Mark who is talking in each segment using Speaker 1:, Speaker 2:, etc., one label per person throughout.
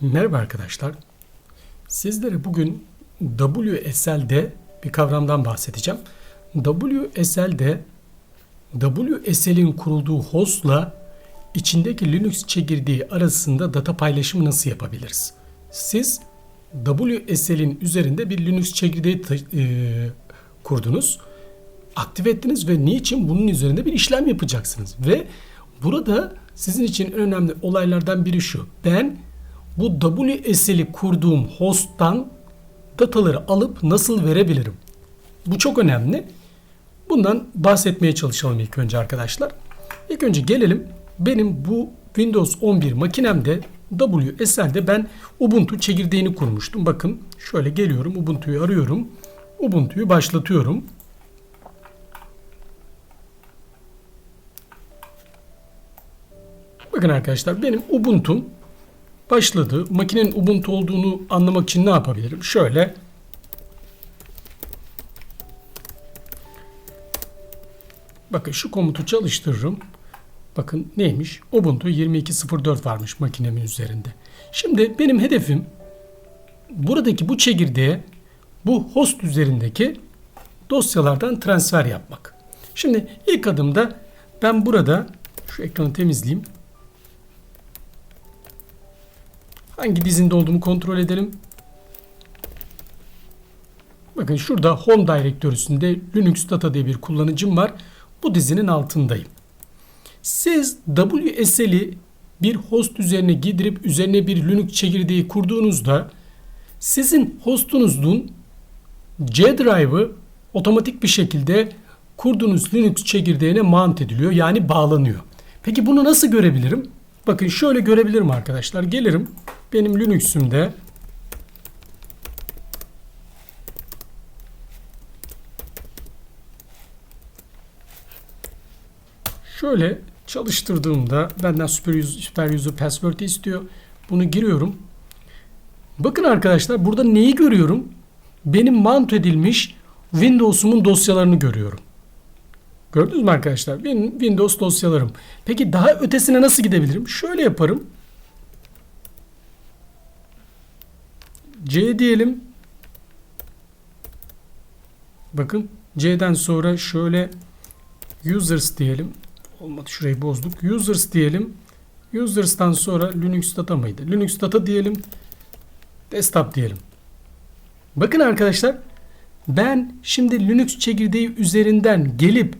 Speaker 1: Merhaba arkadaşlar. Sizlere bugün WSL'de bir kavramdan bahsedeceğim. WSL'de WSL'in kurulduğu hostla içindeki Linux çekirdeği arasında data paylaşımı nasıl yapabiliriz? Siz WSL'in üzerinde bir Linux çekirdeği e, kurdunuz. Aktif ettiniz ve niçin bunun üzerinde bir işlem yapacaksınız? Ve burada sizin için önemli olaylardan biri şu. Ben bu WSL'i kurduğum host'tan dataları alıp nasıl verebilirim? Bu çok önemli. Bundan bahsetmeye çalışalım ilk önce arkadaşlar. İlk önce gelelim. Benim bu Windows 11 makinemde WSL'de ben Ubuntu çekirdeğini kurmuştum. Bakın şöyle geliyorum Ubuntu'yu arıyorum. Ubuntu'yu başlatıyorum. Bakın arkadaşlar benim Ubuntu'm başladı. Makinenin Ubuntu olduğunu anlamak için ne yapabilirim? Şöyle Bakın şu komutu çalıştırırım. Bakın neymiş? Ubuntu 22.04 varmış makinemin üzerinde. Şimdi benim hedefim buradaki bu çekirdeğe bu host üzerindeki dosyalardan transfer yapmak. Şimdi ilk adımda ben burada şu ekranı temizleyeyim. Hangi dizinde olduğumu kontrol edelim. Bakın şurada Home Direktörüsünde Linux Data diye bir kullanıcım var. Bu dizinin altındayım. Siz WSL'i bir host üzerine gidirip üzerine bir Linux çekirdeği kurduğunuzda sizin hostunuzun C drive'ı otomatik bir şekilde kurduğunuz Linux çekirdeğine mount ediliyor. Yani bağlanıyor. Peki bunu nasıl görebilirim? Bakın şöyle görebilirim arkadaşlar. Gelirim benim Linux'ümde Şöyle çalıştırdığımda benden super user, super password istiyor. Bunu giriyorum. Bakın arkadaşlar burada neyi görüyorum? Benim mount edilmiş Windows'umun dosyalarını görüyorum. Gördünüz mü arkadaşlar? Windows dosyalarım. Peki daha ötesine nasıl gidebilirim? Şöyle yaparım. C diyelim. Bakın C'den sonra şöyle users diyelim. Olmadı şurayı bozduk. Users diyelim. Users'tan sonra Linux data mıydı? Linux data diyelim. Desktop diyelim. Bakın arkadaşlar ben şimdi Linux çekirdeği üzerinden gelip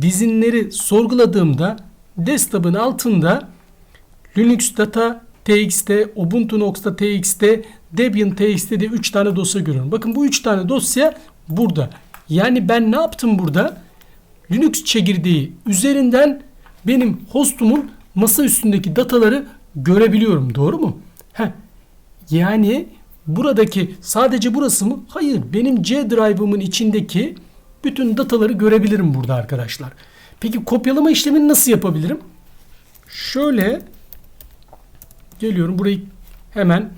Speaker 1: dizinleri sorguladığımda desktop'ın altında Linux data txt, ubuntu txt, debian txt diye 3 tane dosya görüyorum. Bakın bu 3 tane dosya burada. Yani ben ne yaptım burada? Linux çekirdeği üzerinden benim hostumun masa üstündeki dataları görebiliyorum. Doğru mu? Heh. Yani buradaki sadece burası mı? Hayır. Benim C drive'ımın içindeki bütün dataları görebilirim burada arkadaşlar. Peki kopyalama işlemini nasıl yapabilirim? Şöyle geliyorum. Burayı hemen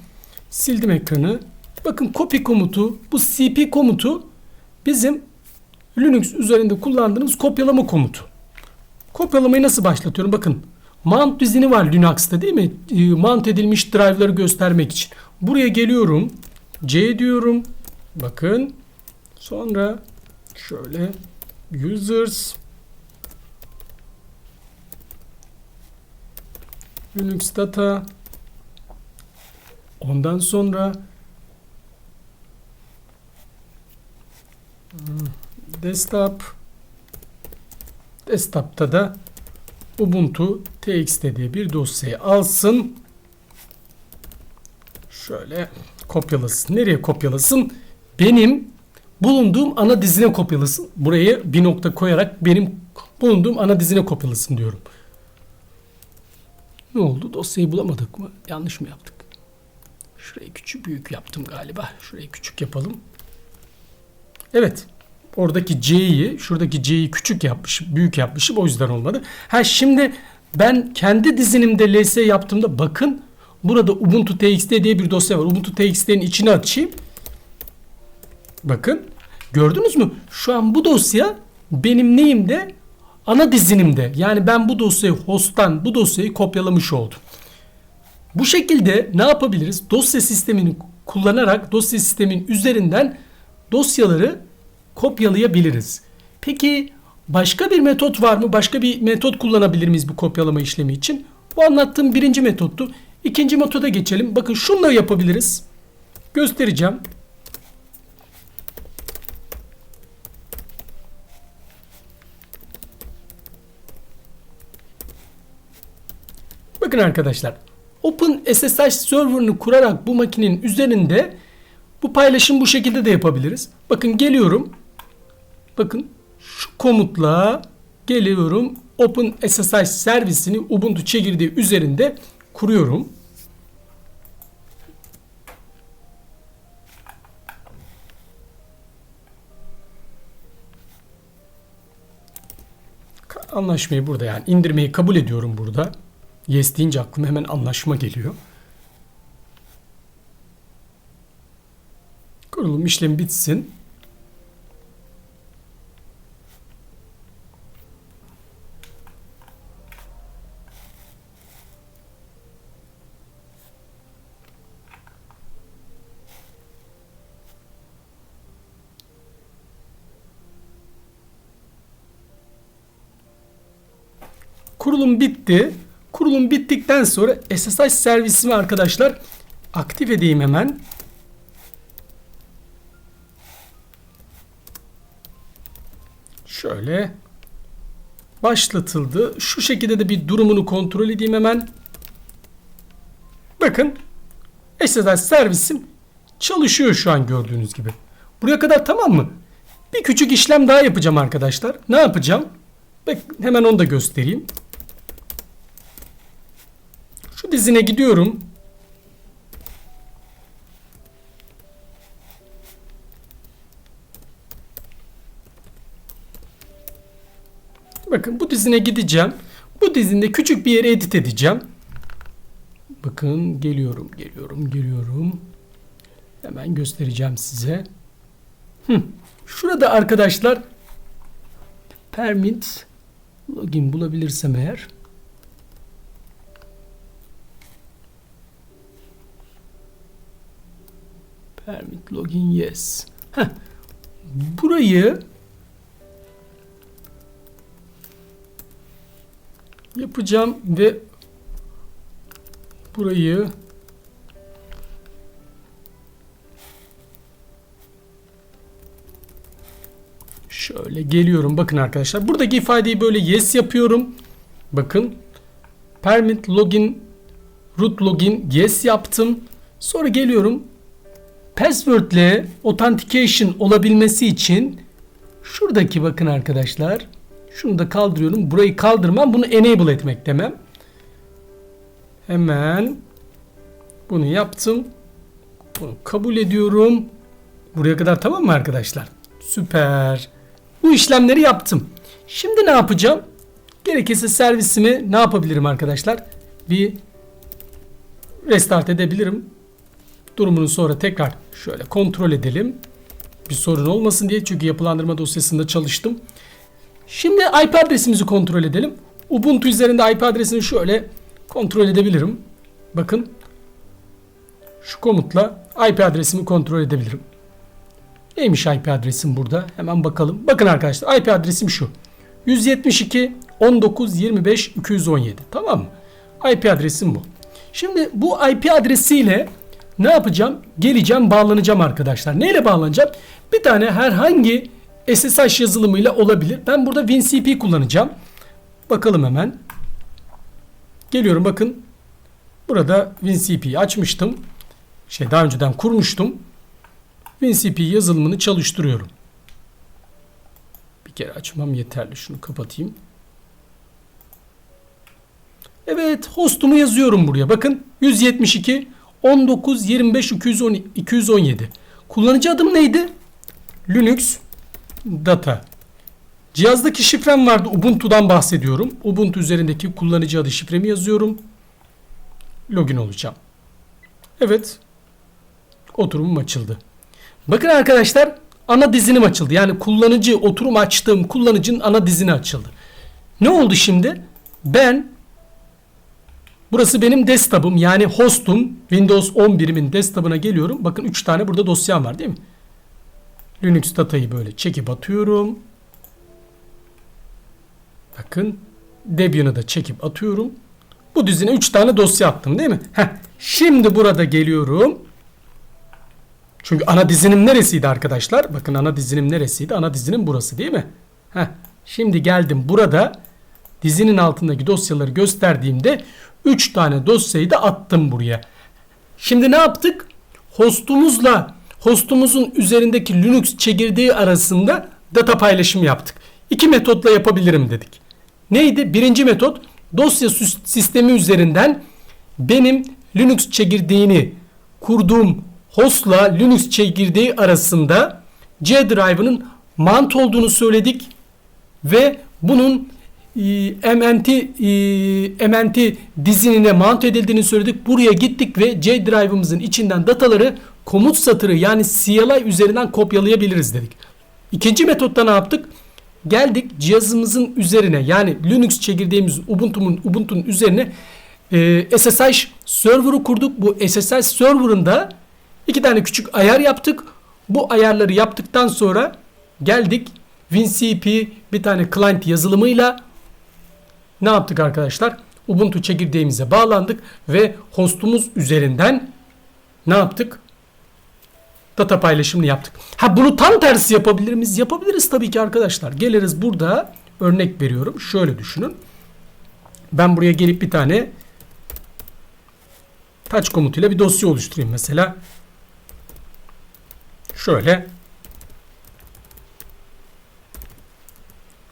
Speaker 1: sildim ekranı. Bakın copy komutu, bu cp komutu bizim Linux üzerinde kullandığımız kopyalama komutu. Kopyalamayı nasıl başlatıyorum? Bakın mount dizini var Linux'ta değil mi? E, Mount edilmiş drive'ları göstermek için. Buraya geliyorum. C diyorum. Bakın. Sonra şöyle users Linux data ondan sonra desktop desktop'ta da Ubuntu txt diye bir dosyayı alsın. Şöyle kopyalasın. Nereye kopyalasın? Benim bulunduğum ana dizine kopyalasın. Buraya bir nokta koyarak benim bulunduğum ana dizine kopyalasın diyorum. Ne oldu? Dosyayı bulamadık mı? Yanlış mı yaptık? Şurayı küçük büyük yaptım galiba. Şurayı küçük yapalım. Evet. Oradaki C'yi, şuradaki C'yi küçük yapmış, büyük yapmışım. O yüzden olmadı. Ha şimdi ben kendi dizinimde ls yaptığımda bakın burada Ubuntu txt diye bir dosya var. Ubuntu txt'nin içine açayım. Bakın gördünüz mü? Şu an bu dosya benim neyimde? Ana dizinimde. Yani ben bu dosyayı host'tan bu dosyayı kopyalamış oldum. Bu şekilde ne yapabiliriz? Dosya sistemini kullanarak dosya sistemin üzerinden dosyaları kopyalayabiliriz. Peki başka bir metot var mı? Başka bir metot kullanabilir miyiz bu kopyalama işlemi için? Bu anlattığım birinci metottu. İkinci metoda geçelim. Bakın şunu da yapabiliriz. Göstereceğim. Bakın arkadaşlar. Open SSH server'ını kurarak bu makinenin üzerinde bu paylaşım bu şekilde de yapabiliriz. Bakın geliyorum. Bakın şu komutla geliyorum. Open SSH servisini Ubuntu çekirdeği üzerinde kuruyorum. Anlaşmayı burada yani indirmeyi kabul ediyorum burada. Yes deyince aklıma hemen anlaşma geliyor. Kurulum işlemi bitsin. Kurulum bitti. Kurulum bittikten sonra SSH servisimi arkadaşlar aktif edeyim hemen. Şöyle başlatıldı. Şu şekilde de bir durumunu kontrol edeyim hemen. Bakın SSH servisim çalışıyor şu an gördüğünüz gibi. Buraya kadar tamam mı? Bir küçük işlem daha yapacağım arkadaşlar. Ne yapacağım? Bak hemen onu da göstereyim. Şu dizine gidiyorum. Bakın bu dizine gideceğim. Bu dizinde küçük bir yere edit edeceğim. Bakın geliyorum, geliyorum, geliyorum. Hemen göstereceğim size. Hı. Şurada arkadaşlar permit login bulabilirsem eğer permit login yes. Heh. Burayı yapacağım ve burayı şöyle geliyorum. Bakın arkadaşlar buradaki ifadeyi böyle yes yapıyorum. Bakın permit login root login yes yaptım. Sonra geliyorum password ile authentication olabilmesi için şuradaki bakın arkadaşlar şunu da kaldırıyorum. Burayı kaldırmam bunu enable etmek demem. Hemen bunu yaptım. Bunu kabul ediyorum. Buraya kadar tamam mı arkadaşlar? Süper. Bu işlemleri yaptım. Şimdi ne yapacağım? Gerekirse servisimi ne yapabilirim arkadaşlar? Bir restart edebilirim. Durumunu sonra tekrar şöyle kontrol edelim. Bir sorun olmasın diye çünkü yapılandırma dosyasında çalıştım. Şimdi IP adresimizi kontrol edelim. Ubuntu üzerinde IP adresini şöyle kontrol edebilirim. Bakın şu komutla IP adresimi kontrol edebilirim. Neymiş IP adresim burada? Hemen bakalım. Bakın arkadaşlar IP adresim şu. 172 19 25 217. Tamam mı? IP adresim bu. Şimdi bu IP adresiyle ne yapacağım? Geleceğim, bağlanacağım arkadaşlar. Neyle bağlanacağım? Bir tane herhangi SSH yazılımıyla olabilir. Ben burada WinCP kullanacağım. Bakalım hemen. Geliyorum bakın. Burada WinCP'yi açmıştım. Şey daha önceden kurmuştum. WinCP yazılımını çalıştırıyorum. Bir kere açmam yeterli. Şunu kapatayım. Evet hostumu yazıyorum buraya. Bakın 172 19 25 217. Kullanıcı adım neydi? Linux data. Cihazdaki şifrem vardı. Ubuntu'dan bahsediyorum. Ubuntu üzerindeki kullanıcı adı şifremi yazıyorum. Login olacağım. Evet. Oturumum açıldı. Bakın arkadaşlar ana dizinim açıldı. Yani kullanıcı oturum açtığım kullanıcının ana dizini açıldı. Ne oldu şimdi? Ben Burası benim desktop'um yani host'um. Windows 11'imin desktop'ına geliyorum. Bakın 3 tane burada dosyam var değil mi? Linux datayı böyle çekip atıyorum. Bakın Debian'ı da çekip atıyorum. Bu dizine 3 tane dosya attım değil mi? Heh. Şimdi burada geliyorum. Çünkü ana dizinim neresiydi arkadaşlar? Bakın ana dizinim neresiydi? Ana dizinim burası değil mi? Heh. Şimdi geldim burada dizinin altındaki dosyaları gösterdiğimde 3 tane dosyayı da attım buraya. Şimdi ne yaptık? Hostumuzla hostumuzun üzerindeki Linux çekirdeği arasında data paylaşımı yaptık. İki metotla yapabilirim dedik. Neydi? Birinci metot dosya sis- sistemi üzerinden benim Linux çekirdeğini kurduğum hostla Linux çekirdeği arasında C drive'ının mount olduğunu söyledik ve bunun MNT e, MNT dizinine mount edildiğini söyledik. Buraya gittik ve C drive'ımızın içinden dataları komut satırı yani CLI üzerinden kopyalayabiliriz dedik. İkinci metotta ne yaptık? Geldik cihazımızın üzerine yani Linux çekirdeğimiz Ubuntu'nun Ubuntu'nun üzerine e, SSH server'ı kurduk. Bu SSH server'ında iki tane küçük ayar yaptık. Bu ayarları yaptıktan sonra geldik WinCP bir tane client yazılımıyla ne yaptık arkadaşlar? Ubuntu çekirdeğimize bağlandık ve hostumuz üzerinden ne yaptık? Data paylaşımını yaptık. Ha bunu tam tersi yapabilir miyiz? Yapabiliriz tabii ki arkadaşlar. Geliriz burada örnek veriyorum. Şöyle düşünün. Ben buraya gelip bir tane touch komutuyla bir dosya oluşturayım mesela. Şöyle.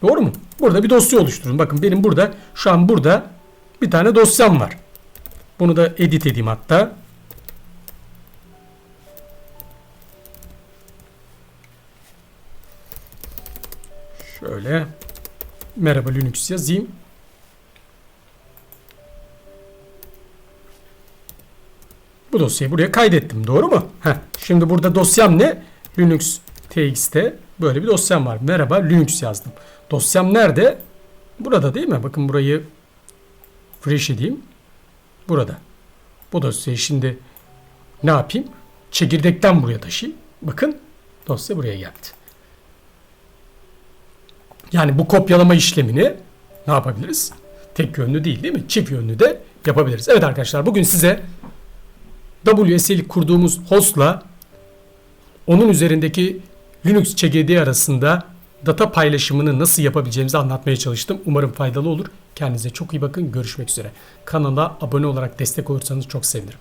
Speaker 1: Doğru mu? Burada bir dosya oluşturun. Bakın benim burada şu an burada bir tane dosyam var. Bunu da edit edeyim hatta. Şöyle merhaba Linux yazayım. Bu dosyayı buraya kaydettim. Doğru mu? Heh. Şimdi burada dosyam ne? Linux txt'te böyle bir dosyam var. Merhaba Linux yazdım. Dosyam nerede? Burada değil mi? Bakın burayı fresh edeyim. Burada. Bu dosyayı şimdi ne yapayım? Çekirdekten buraya taşıyayım. Bakın dosya buraya geldi. Yani bu kopyalama işlemini ne yapabiliriz? Tek yönlü değil değil mi? Çift yönlü de yapabiliriz. Evet arkadaşlar bugün size WSL kurduğumuz hostla onun üzerindeki Linux çekirdeği arasında data paylaşımını nasıl yapabileceğimizi anlatmaya çalıştım. Umarım faydalı olur. Kendinize çok iyi bakın. Görüşmek üzere. Kanala abone olarak destek olursanız çok sevinirim.